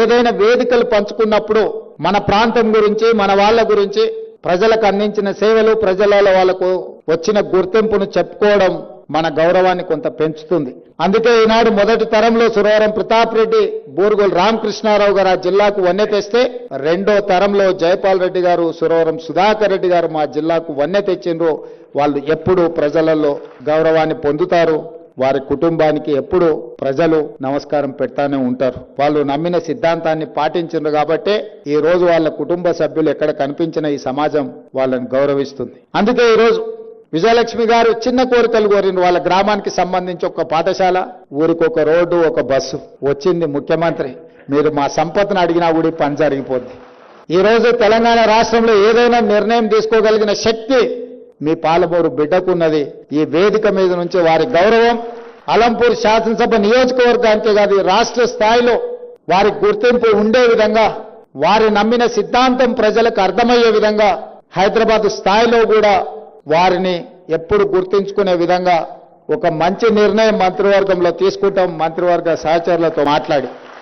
ఏదైనా వేదికలు పంచుకున్నప్పుడు మన ప్రాంతం గురించి మన వాళ్ళ గురించి ప్రజలకు అందించిన సేవలు ప్రజల వాళ్ళకు వచ్చిన గుర్తింపును చెప్పుకోవడం మన గౌరవాన్ని కొంత పెంచుతుంది. అందుకే ఈనాడు మొదటి తరంలో సురవరం ప్రతాప్ రెడ్డి బూరుగుల రామకృష్ణారావు గారు ఆ జిల్లాకు వన్నె తెస్తే రెండో తరంలో జయపాల్ రెడ్డి గారు సురవరం సుధాకర్ రెడ్డి గారు మా జిల్లాకు వన్నె తెచ్చిండ్రు. వాళ్ళు ఎప్పుడు ప్రజలలో గౌరవాన్ని పొందుతారు. వారి కుటుంబానికి ఎప్పుడు ప్రజలు నమస్కారం పెడతానే ఉంటారు. వాళ్ళు నమ్మిన సిద్ధాంతాన్ని పాటించారు కాబట్టే ఈ రోజు వాళ్ళ కుటుంబ సభ్యులు ఎక్కడ కనిపించిన ఈ సమాజం వాళ్ళని గౌరవిస్తుంది. అందుకే ఈ రోజు విజయలక్ష్మి గారు చిన్న కోరికలు కోరిన వాళ్ళ గ్రామానికి సంబంధించి ఒక పాఠశాల ఊరికి ఒక రోడ్డు ఒక బస్సు వచ్చింది ముఖ్యమంత్రి. మీరు మా సంపత్ను అడిగినా కూడా పని జరిగిపోద్ది. ఈ రోజు తెలంగాణ రాష్ట్రంలో ఏదైనా నిర్ణయం తీసుకోగలిగిన శక్తి మీ పాలమూరు బిడ్డకున్నది. ఈ వేదిక మీద నుంచి వారి గౌరవం అలంపూర్ శాసనసభ నియోజకవర్గానికే కాదు రాష్ట్ర స్థాయిలో వారి గుర్తింపు ఉండే విధంగా వారి నమ్మిన సిద్ధాంతం ప్రజలకు అర్థమయ్యే విధంగా హైదరాబాద్ స్థాయిలో కూడా వారిని ఎప్పుడు గుర్తించుకునే విధంగా ఒక మంచి నిర్ణయం మంత్రివర్గంలో తీసుకుంటాం. మంత్రివర్గ సహచరులతో మాట్లాడి